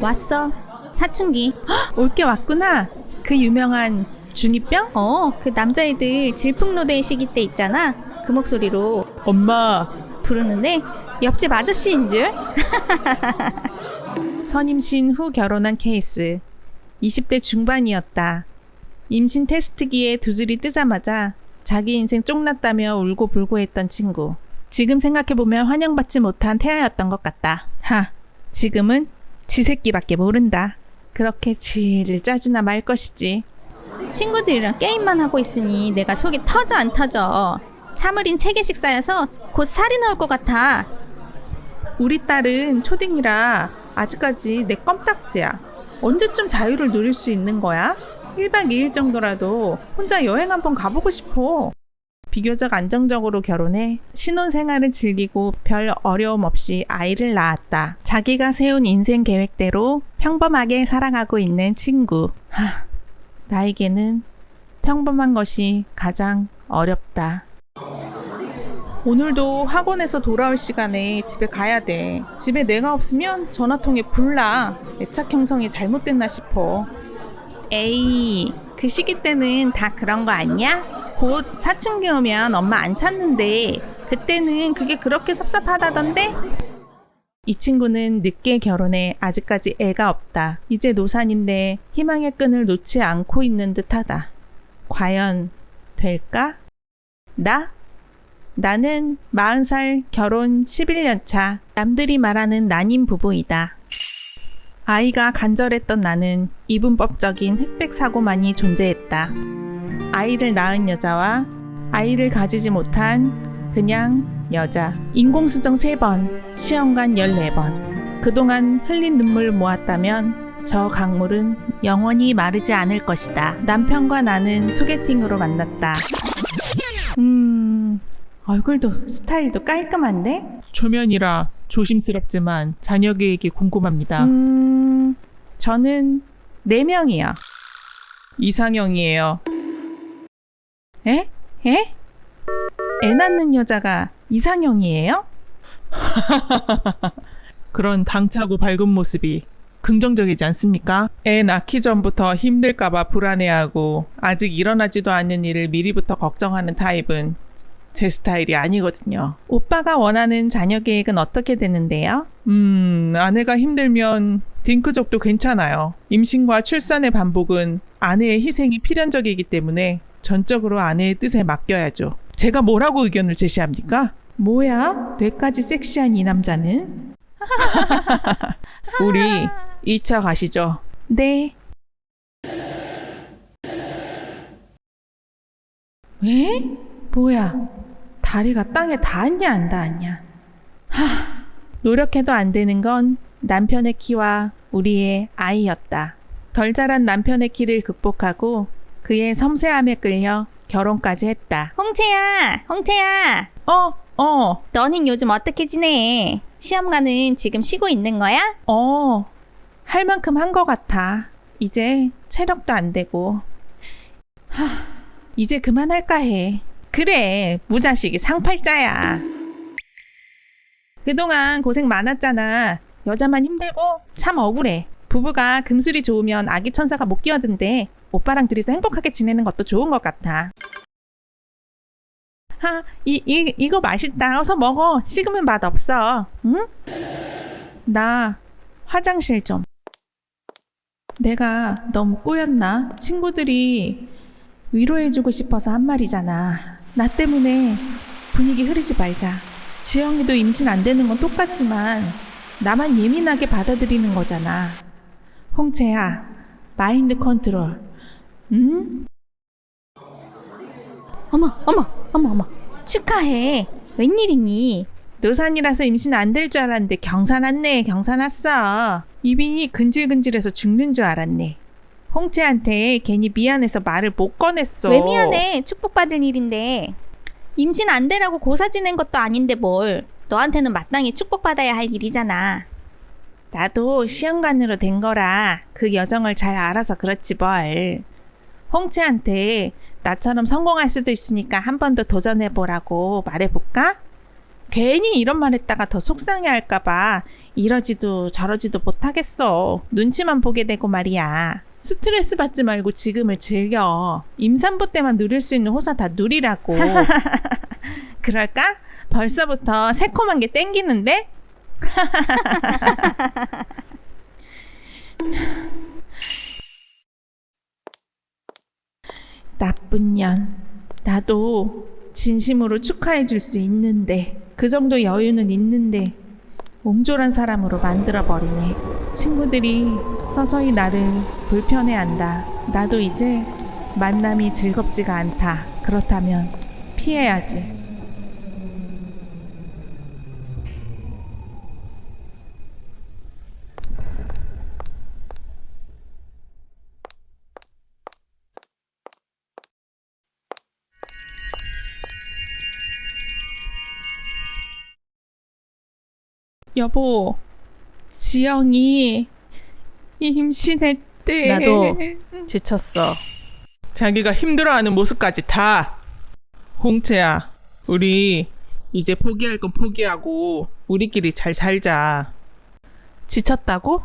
왔어. 사춘기. 올 게 왔구나. 그 유명한 중이병? 어, 그 남자애들 질풍노도의 시기 때 있잖아. 그 목소리로 엄마, 부르는데 옆집 아저씨인 줄. 선임신 후 결혼한 케이스. 20대 중반이었다. 임신 테스트기에 두 줄이 뜨자마자 자기 인생 쫑났다며 울고 불고 했던 친구. 지금 생각해보면 환영받지 못한 태아였던 것 같다. 하, 지금은 지 새끼밖에 모른다. 그렇게 질질 짜증나 말 것이지. 친구들이랑 게임만 하고 있으니 내가 속이 터져 안 터져. 참을인 세개씩 쌓여서 곧 살이 나올 것 같아. 우리 딸은 초딩이라 아직까지 내 껌딱지야. 언제쯤 자유를 누릴 수 있는 거야? 1박 2일 정도라도 혼자 여행 한번 가보고 싶어. 비교적 안정적으로 결혼해 신혼 생활을 즐기고 별 어려움 없이 아이를 낳았다. 자기가 세운 인생 계획대로 평범하게 살아가고 있는 친구. 하, 나에게는 평범한 것이 가장 어렵다. 오늘도 학원에서 돌아올 시간에 집에 가야 돼. 집에 내가 없으면 전화통에 불나. 애착 형성이 잘못됐나 싶어. 에이, 그 시기 때는 다 그런 거 아니야? 곧 사춘기 오면 엄마 안 찾는데 그때는 그게 그렇게 섭섭하다던데? 이 친구는 늦게 결혼해 아직까지 애가 없다. 이제 노산인데 희망의 끈을 놓지 않고 있는 듯하다. 과연 될까? 나? 나는 40살 결혼 11년 차 남들이 말하는 난임 부부이다. 아이가 간절했던 나는 이분법적인 흑백 사고만이 존재했다. 아이를 낳은 여자와 아이를 가지지 못한 그냥 여자. 인공수정 3번, 시험관 14번. 그동안 흘린 눈물 모았다면 저 강물은 영원히 마르지 않을 것이다. 남편과 나는 소개팅으로 만났다. 음, 얼굴도 스타일도 깔끔한데? 초면이라 조심스럽지만 자녀 계획이 궁금합니다. 음, 저는 4명이요. 이상형이에요. 에? 에? 애 낳는 여자가 이상형이에요? 그런 당차고 밝은 모습이 긍정적이지 않습니까? 애 낳기 전부터 힘들까봐 불안해하고 아직 일어나지도 않는 일을 미리부터 걱정하는 타입은 제 스타일이 아니거든요. 오빠가 원하는 자녀 계획은 어떻게 되는데요? 음, 아내가 힘들면 딩크족도 괜찮아요. 임신과 출산의 반복은 아내의 희생이 필연적이기 때문에 전적으로 아내의 뜻에 맡겨야죠. 제가 뭐라고 의견을 제시합니까? 뭐야? 뇌까지 섹시한 이 남자는? 우리 2차 가시죠. 네. 에? 뭐야? 다리가 땅에 닿았냐 안 닿았냐? 하, 노력해도 안 되는 건 남편의 키와 우리의 아이였다. 덜 자란 남편의 키를 극복하고 그의 섬세함에 끌려 결혼까지 했다. 홍채야, 홍채야. 어, 어, 너는 요즘 어떻게 지내? 시험관은 지금 쉬고 있는 거야? 어. 할 만큼 한 것 같아. 이제 체력도 안 되고. 하, 이제 그만할까 해. 그래, 무자식이 상팔자야. 그동안 고생 많았잖아. 여자만 힘들고 참 억울해. 부부가 금술이 좋으면 아기 천사가 못 끼어든대. 오빠랑 둘이서 행복하게 지내는 것도 좋은 것 같아. 하, 이, 이, 이거 맛있다. 어서 먹어. 식으면 맛 없어. 응? 나 화장실 좀. 내가 너무 꼬였나? 친구들이 위로해주고 싶어서 한 말이잖아. 나 때문에 분위기 흐리지 말자. 지영이도 임신 안 되는 건 똑같지만 나만 예민하게 받아들이는 거잖아. 홍채야, 마인드 컨트롤. 응? 어머, 어머, 어머, 어머. 축하해. 웬일이니? 노산이라서 임신 안 될 줄 알았는데 경사 났네 경사 났어 입이 근질근질해서 죽는 줄 알았네 홍채한테 괜히 미안해서 말을 못 꺼냈어 왜 미안해? 축복받을 일인데. 임신 안 되라고 고사 지낸 것도 아닌데 뭘. 너한테는 마땅히 축복받아야 할 일이잖아. 나도 시험관으로 된 거라 그 여정을 잘 알아서 그렇지 뭘 홍채한테 나처럼 성공할 수도 있으니까 한 번 더 도전해보라고 말해볼까? 괜히 이런 말 했다가 더 속상해 할까봐 이러지도 저러지도 못하겠어. 눈치만 보게 되고 말이야. 스트레스 받지 말고 지금을 즐겨. 임산부 때만 누릴 수 있는 호사 다 누리라고. 그럴까? 벌써부터 새콤한 게 땡기는데? 나쁜 년. 나도 진심으로 축하해 줄 수 있는데, 그 정도 여유는 있는데, 옹졸한 사람으로 만들어버리네. 친구들이 서서히 나를 불편해 한다. 나도 이제 만남이 즐겁지가 않다. 그렇다면 피해야지. 여보, 지영이 임신했대. 나도. 지쳤어. 자기가 힘들어하는 모습까지 다. 홍채야, 우리 이제 포기할 건 포기하고 우리끼리 잘 살자. 지쳤다고?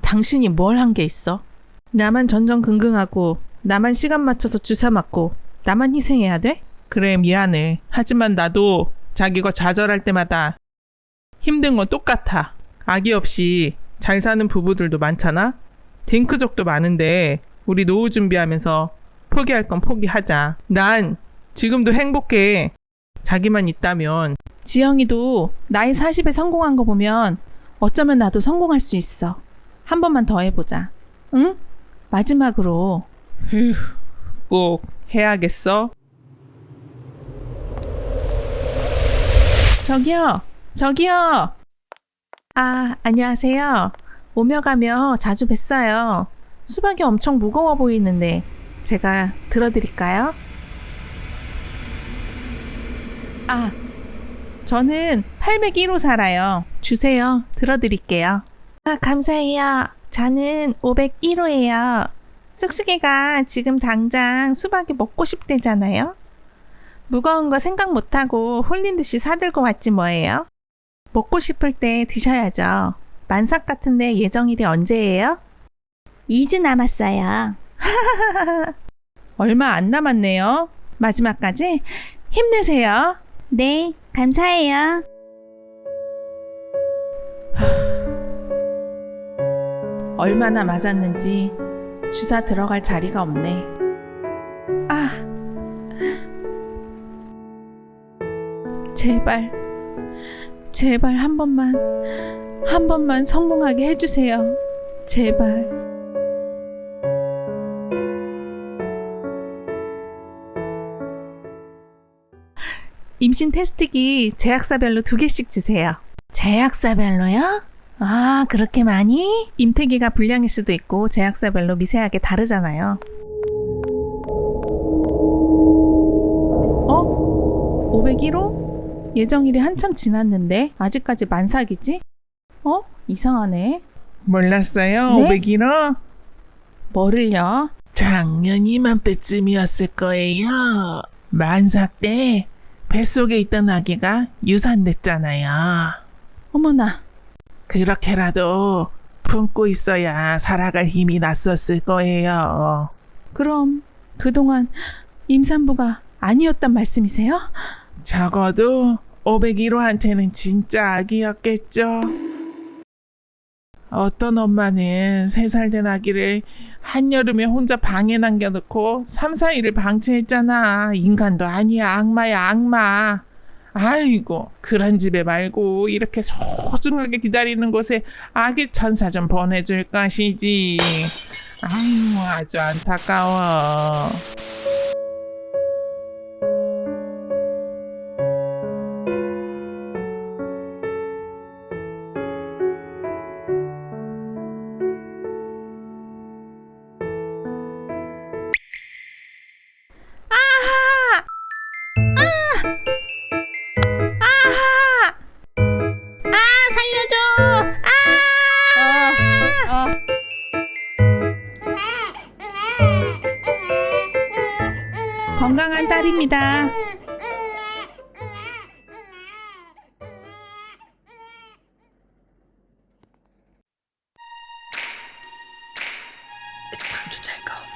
당신이 뭘 한 게 있어? 나만 전전긍긍하고 나만 시간 맞춰서 주사 맞고 나만 희생해야 돼? 그래 미안해. 하지만 나도 자기가 좌절할 때마다 힘든 건 똑같아. 아기 없이 잘 사는 부부들도 많잖아. 딩크족도 많은데 우리 노후 준비하면서 포기할 건 포기하자. 난 지금도 행복해. 자기만 있다면 지영이도 나이 40에 성공한 거 보면 어쩌면 나도 성공할 수 있어. 한 번만 더 해보자. 응? 마지막으로 휴, 꼭 해야겠어. 저기요, 저기요. 아, 안녕하세요. 오며 가며 자주 뵀어요. 수박이 엄청 무거워 보이는데 제가 들어드릴까요? 아, 저는 801호 살아요. 주세요. 들어드릴게요. 아, 감사해요. 저는 501호예요. 쑥쑥이가 지금 당장 수박이 먹고 싶대잖아요. 무거운 거 생각 못하고 홀린 듯이 사들고 왔지 뭐예요? 먹고 싶을 때 드셔야죠. 만삭 같은데 예정일이 언제예요? 2주 남았어요. 얼마 안 남았네요. 마지막까지 힘내세요. 네, 감사해요. 얼마나 맞았는지 주사 들어갈 자리가 없네. 아. 제발, 제발 한 번만, 한 번만 성공하게 해주세요. 제발. 임신 테스트기 제약사별로 두 개씩 주세요. 제약사별로요? 아, 그렇게 많이? 임태기가 불량일 수도 있고 제약사별로 미세하게 다르잖아요. 어? 501호? 예정일이 한참 지났는데 아직까지 만삭이지? 어? 이상하네. 몰랐어요, 네? 501호? 뭐를요? 작년 이맘때쯤이었을 거예요. 만삭 때 뱃속에 있던 아기가 유산됐잖아요. 어머나, 그렇게라도 품고 있어야 살아갈 힘이 났었을 거예요. 그럼 그동안 임산부가 아니었단 말씀이세요? 적어도 501호한테는 진짜 아기였겠죠. 어떤 엄마는 3살 된 아기를 한여름에 혼자 방에 남겨놓고 3, 4일을 방치했잖아. 인간도 아니야. 악마야, 악마. 아이고, 그런 집에 말고 이렇게 소중하게 기다리는 곳에 아기 천사 좀 보내줄 것이지. 아유, 아주 안타까워. 하겠습니다. It's time to take off.